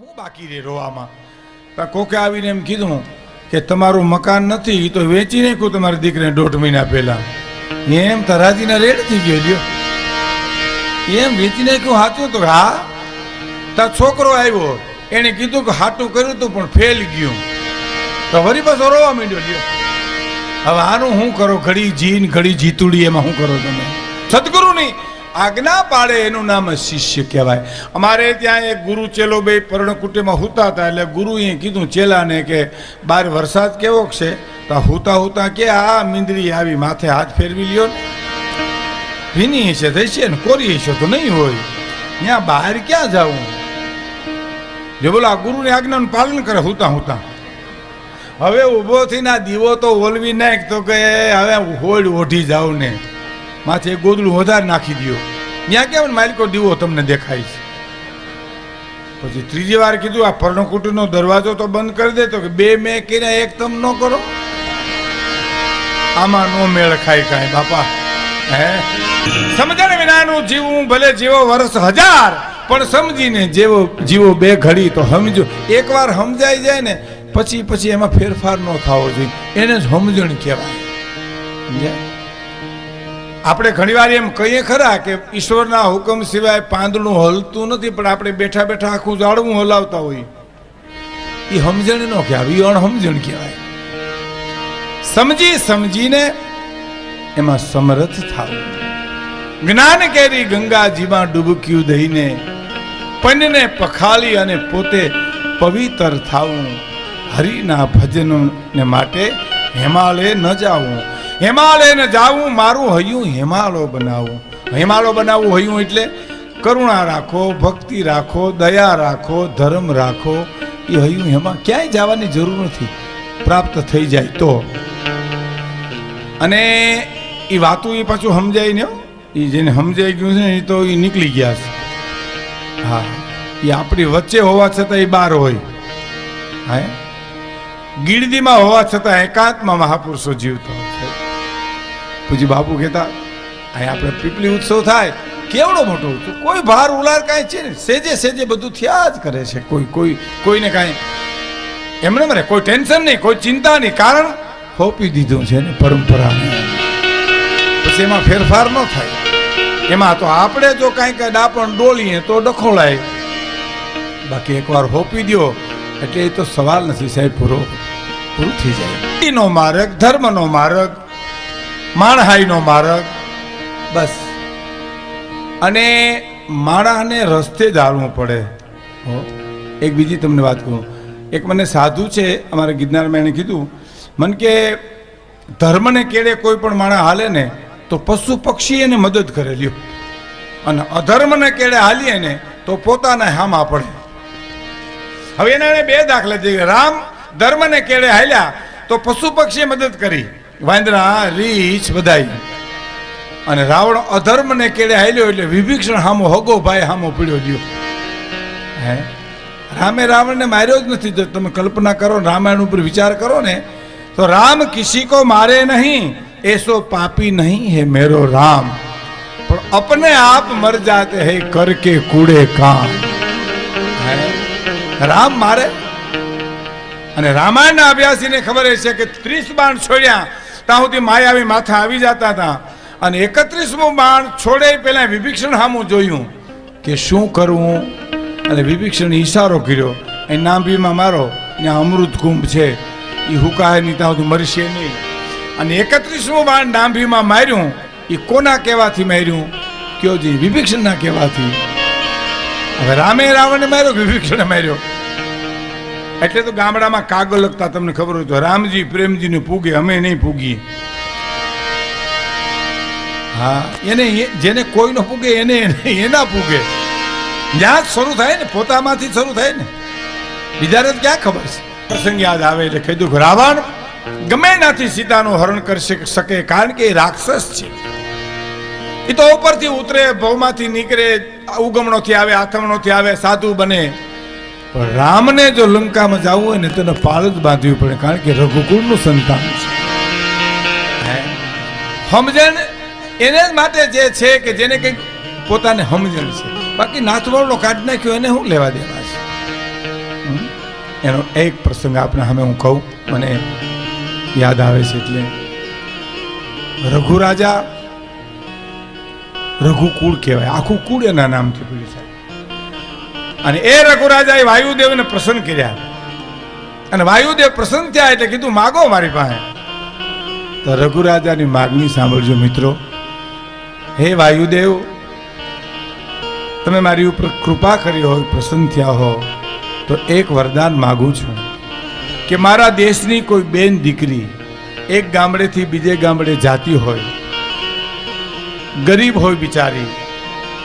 હું બાકી રે રોવામાં? પણ કોકે આવીને એમ કીધું કે તમારું મકાન નથી તો વેચી નાખું તમારી દીકરીને દોઢ મહિના પહેલા. એમ તરાજીના રેડ થઈ ગયો લ્યો. એમ વેચી નાખ્યું હાચું તો હા? તાર છોકરો આવ્યો, એને કીધું કે હાટું કર્યું હતું પણ ફેલ ગયું. તો વરી પાછો રોવા માંડ્યો લ્યો. હવે આનું શું કરો? ઘડી જીન, ઘડી જીતુડી, એમાં શું કરો તમે? સદગુરુની આજ્ઞા પાડે એનું નામ શિષ્ય કહેવાય. અમારે ત્યાં એક ગુરુ ચેલો બે પર્ણકુટીમાં હુતા હતા, એટલે ગુરુએ કીધું ચેલાને કે, બાર વરસાદ કેવો છે? તો હુતા હુતા કે, આ મીંદરી આવી માથે હાથ ફેરવી લ્યો ભીની હશે, થઈ છે ને, કોરી હશે તો નહીં હોય. ત્યાં બહાર ક્યાં જવું? જો બોલો, આ ગુરુની આજ્ઞાનું પાલન કરે હુતા હુતા. હવે ઊભો થઈને આ દીવો તો ઓલવી નાખ તો કે, હવે હોડ ઓઢી જાઉં ને. માથે ગોદડું વધારે નાખી દ્યો. ત્યાં કેમ માલિકો દીવો તમને દેખાય છે? પછી ત્રીજી વાર કીધું, આ પર્ણકુટીનો દરવાજો તો બંધ કરી દેતો કે બે મેં કીને એક તમ ન કરો. આમાં નો મેળ ખાય કાંઈ, બાપા. હે? સમજણ વિનાનું જીવવું ભલે જીવો વર્ષ હજાર, પણ સમજીને જેવો જીવો બે ઘડી, તો સમજો એકવાર સમજાઈ જાય ને, પછી પછી એમાં ફેરફાર ન થવો જોઈએ. એને સમજણ કહેવાય. સમજ્યા? આપણે ઘણીવાર એમ કહીએ ખરા કે ઈશ્વરના હુકમ સિવાય પાંદડું હલતું નથી, પણ આપણે બેઠા બેઠા આખું ઝાડવું હલાવતા હોઈએ. એ સમજણ ન કહેવાય એ અણસમજણ કહેવાય. સમજી સમજીને એમાં સમર્થ થાવ. જ્ઞાન કેરી ગંગાજીમાં ડૂબક્યું દઈને પન્યને પખાલી અને પોતે પવિત્ર થાવું. હરિના ભજનને માટે હિમાલય ન જાવું. હિમાલય ન જાવું, મારું હૈયું હિમાલો બનાવું. હિમાલો બનાવવું હૈયું એટલે કરુણા રાખો, ભક્તિ રાખો, દયા રાખો, ધર્મ રાખો. એ હૈયું હેમાં ક્યાંય જવાની જરૂર નથી. પ્રાપ્ત થઈ જાય તો. અને એ વાતું એ પાછું સમજાય ને એ જેને સમજાઈ ગયું છે ને, એ તો એ નીકળી ગયા છે. હા. એ આપણી વચ્ચે હોવા છતાં એ બહાર હોય. હા? ગીરદીમાં હોવા છતાં એકાંતમાં મહાપુરુષો જીવતા. પૂજી બાપુ કહેતા, અહીં આપણે પીપળી ઉત્સવ થાય. કેવડો મોટો ઉત્સવ? કોઈ ભાર ઉલાર કાંઈ છે ને? સેજે સેજે બધું થયા જ કરે છે. કોઈ કોઈ, કોઈને કાંઈ એમને મરે કોઈ ટેન્શન નહીં, કોઈ ચિંતા નહીં. કારણ હોપી દીધું છે ને પરંપરાને. પછી એમાં ફેરફાર ન થાય. એમાં તો આપણે જો કાંઈક ડાપણ ડોલીએ તો ડખોળાય. બાકી એકવાર હોપી દ્યો. એટલે એ તો સવાલ નથી સાહેબ, પૂરો, પૂરું થઈ જાય. નો માર્ગ, ધર્મનો માર્ગ. માણહાઈનો માર્ગ. બસ. અને માણસને રસ્તે હાલવું પડે. એક બીજી તમને વાત કહું. એક મને સાધુ છે અમારા ગિરનારમાં એણે કીધું મન કે ધર્મને કેળે કોઈ પણ માણસ હાલે ને તો પશુ પક્ષી એને મદદ કરે લ્યો. અને અધર્મને કેળે હાલીએ ને તો પોતાને હામા પડે હવે એના બે દાખલા છે. રામ ધર્મને કેળે હાલ્યા તો પશુ પક્ષીએ મદદ કરી. વાંદરા, રીછ બધાય. અને રાવણ અધર્મને કેડે હાલ્યો એટલે વિભીક્ષણ હામો હગો ભાઈ હામો પીડ્યો ગયો. હે? રામે રાવણને માર્યો જ નથી, તો તમે કલ્પના કરો, રામાયણ ઉપર વિચાર કરો ને, તો રામ કિસી કો મારે નહીં એસો પાપી નહીં, હે મેરો રામ. પણ અપને આપ મર જાતે હે કરકે કૂડે કામ? રામ મારે? અને રામાયણના અભ્યાસીને ખબર છે કે ત્રીસ બાણ છોડ્યા ત્યાં સુધી માયાવી માથા આવી જતા હતા. અને એકત્રીસમું બાણ છોડે પહેલાં વિભીક્ષણ સામું જોયું કે શું કરવું? અને વિભીક્ષણ ઈશારો કર્યો. એ નાંભીમાં મારો ત્યાં અમૃત કુંભ છે. એ હુકાય નહીં, ત્યાં સુધી મરશે નહીં. અને એકત્રીસમું બાણ નાંભીમાં માર્યું. એ કોના કહેવાથી માર્યું? કયો જી, વિભીક્ષણના કહેવાથી. હવે રામે રાવણને માર્યો વિભીક્ષણે માર્યો? એટલે તો ગામડામાં કાગળ લખતા તમને ખબર હોય તો રામજી પ્રેમજીને પૂગે, અમે નહીં પૂગીએ. હા, એને જેને કોઈ ન પૂગે, એને એને- પૂગે. જ્યાં જ શરૂ થાય ને, પોતામાંથી શરૂ થાય ને. બીજાને ક્યાં ખબર છે? પ્રસંગ યાદ આવે એટલે કીધું કે રાવણ ગમે એનાથી સીતાનું હરણ કરી શકે, કારણ કે એ રાક્ષસ છે. એ તો ઉપરથી ઉતરે, ભવમાંથી નીકળે, ઉગમણોથી આવે, આથમણોથી આવે, સાધુ બને. પણ રામને જો લંકામાં જવું હોય ને તેને પાળ જ બાંધવી પડે કારણ કે રઘુકુળનું સંતાન છે. હે? ને? એને જ માટે જે છે કે જેને કંઈક પોતાને સમજણ છે. બાકી નાથવાળો કાઢ નાખ્યો એને શું લેવા દેવા છે? એનો એક પ્રસંગ આપને સામે હું કહું મને યાદ આવે છે એટલે. રઘુરાજા રઘુકુળ કહેવાય. આખું કુળ એના નામથી પડ્યું છે અને એ રઘુરાજાએ વાયુદેવને પ્રસન્ન કર્યા. અને વાયુદેવ પ્રસન્ન થયા એટલે કીધું, માગો મારી પાસે. તો રઘુરાજાની માગણી સાંભળજો મિત્રો. હે વાયુદેવ, તમે મારી ઉપર કૃપા કરી હોય, પ્રસન્ન થયા હો, તો એક વરદાન માગું છું, કે મારા દેશની કોઈ બેન દીકરી એક ગામડેથી બીજે ગામડે જાતી હોય, ગરીબ હોય બિચારી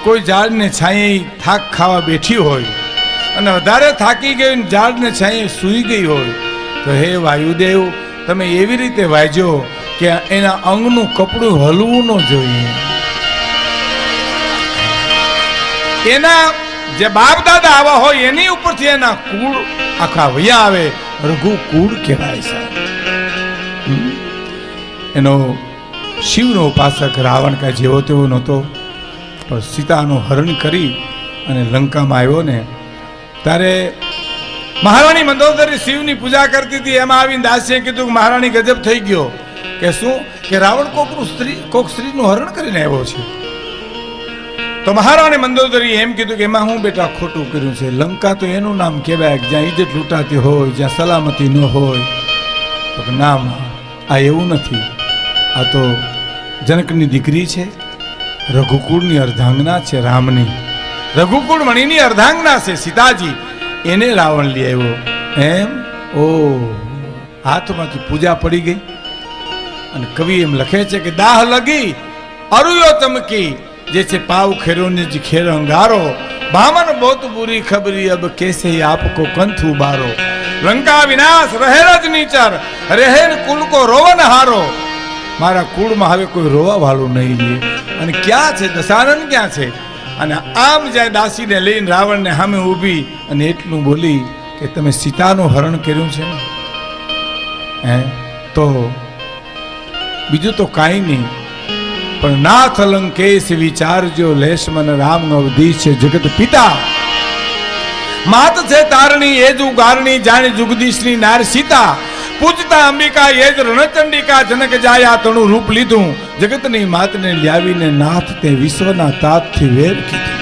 કોઈ ઝાડને છાંયે થાક ખાવા બેઠી હોય અને વધારે થાકી ગઈ ઝાડને છાંયે સૂઈ ગઈ હોય, તો હે વાયુદેવ, તમે એવી રીતે વાજો કે એના અંગનું કપડું હલવું ન જોઈએ. એના જે બાપ દાદા આવા હોય, એની ઉપરથી એના કુળ આખા વૈયા આવે, રઘુ કુળ કહેવાય છે. એનો શિવનો ઉપાસક રાવણ કાંઈ જેવો તેવો નહોતો. પણ સીતાનું હરણ કરી અને લંકામાં આવ્યો ને, ત્યારે મહારાણી મંદોદરી શિવની પૂજા કરતી હતી. એમાં આવીને દાસીએ કીધું કે મહારાણી ગજબ થઈ ગયો. કે શું? કે રાવણ કોકનું સ્ત્રી, કોક સ્ત્રીનું હરણ કરીને આવ્યો છે. તો મહારાણી મંદોદરી એમ કીધું કે એમાં હું બેટા ખોટું કર્યું છે. લંકા તો એનું નામ કહેવાય જ્યાં ઇજ્જત લૂંટાતી હોય, જ્યાં સલામતી ન હોય. તો નામ આ એવું નથી. આ તો જનકની દીકરી છે. રઘુકુળની અર્ધાંગના છે રામની. રઘુકુળ મણીની અર્ધાંગના છે સીતાજી. એને રાવણ લઈ આવ્યો. એમ? ઓ. હાથમાંથી પૂજા પડી ગઈ. અને કવિ એમ લખે છે કે દાહ લગી, અરુયો ચમકી, જે છે પાવ ખેરો ને જ ખેર અંગારો. બામન બહુત બુરી ખબરી, અબ કેસે આપકો કંથુ બારો. લંકા વિનાશ, રહેર જ નીચર રહે કુલ કો રોવન હારો. મારા કુળમાં હવે કોઈ રોવા વાળું નહીં અને ક્યાં છે? દશાનંદ ક્યાં છે? અને આમ જાય દાસીને લઈને રાવણને સામે ઊભી અને એટલું બોલી કે તમે સીતાનું હરણ કર્યું છે ને? હે? તો બીજું તો કાંઈ નહીં. પણ નાથ લંકેશ વિચારજો, લેશ મન રામ અવધી છે જગત પિતા. માત છે તારણી, એ જુ ગારણી જાણી જુગદીશની નાર સીતા. પૂજતા અંબિકા, એ જ રણચંડિકા જનક જાયા તણું રૂપ લીધું. જગતની માતને લ્યાવીને નાથ તે વિશ્વના તાતથી વેર કીધું.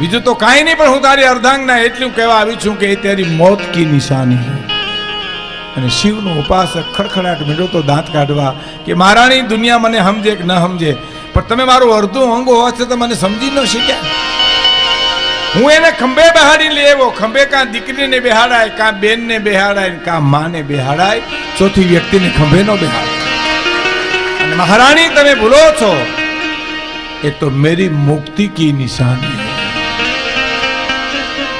બીજું તો કાંઈ નહીં, પણ હું તારી અર્ધાંગના એટલું કહેવા આવી છું કે એ તારી મોત કી નિશાની અને શિવનો ઉપાસક ખડખડાટ મેળો તો દાંત કાઢવા કે મહારાણી, દુનિયા મને સમજે કે ન સમજે, પણ તમે મારું અડધું અંગ હોવા છતાં મને સમજી ન શક્યા. હું એને ખંભે બેહાડી લેવો ખંભે કાં દીકરીને બેહાડાય, કાં બેનને બેહાડાય કાં માને બેહાડાય. ચોથી વ્યક્તિને ખંભે નો બેહાડાય મહારાણી, તમે ભૂલો છો. એ તો મેરી મુક્તિ કી નિશાની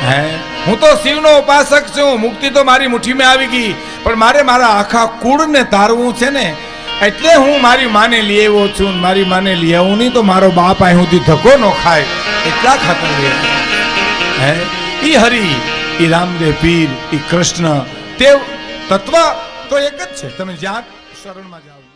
હે. હું? તો શિવનો ઉપાસક છું. મુક્તિ તો મારી મુઠ્ઠીમાં આવી ગઈ. પણ મારે મારા આખા કુળને તારવું છે ને. એટલે હું મારી માને આવ્યો છું. મારી માને લઈ આવું નહીં તો મારો બાપ અહીં સુધી ધક્કો ન ખાય. એટલા ખાતર લઈ. હે? ઈ હરી, ઈ રામદેવ, પીર, ઈ કૃષ્ણ તે તત્વ તો એક જ છે. તમે જ્યાં શરણમાં જાઓ.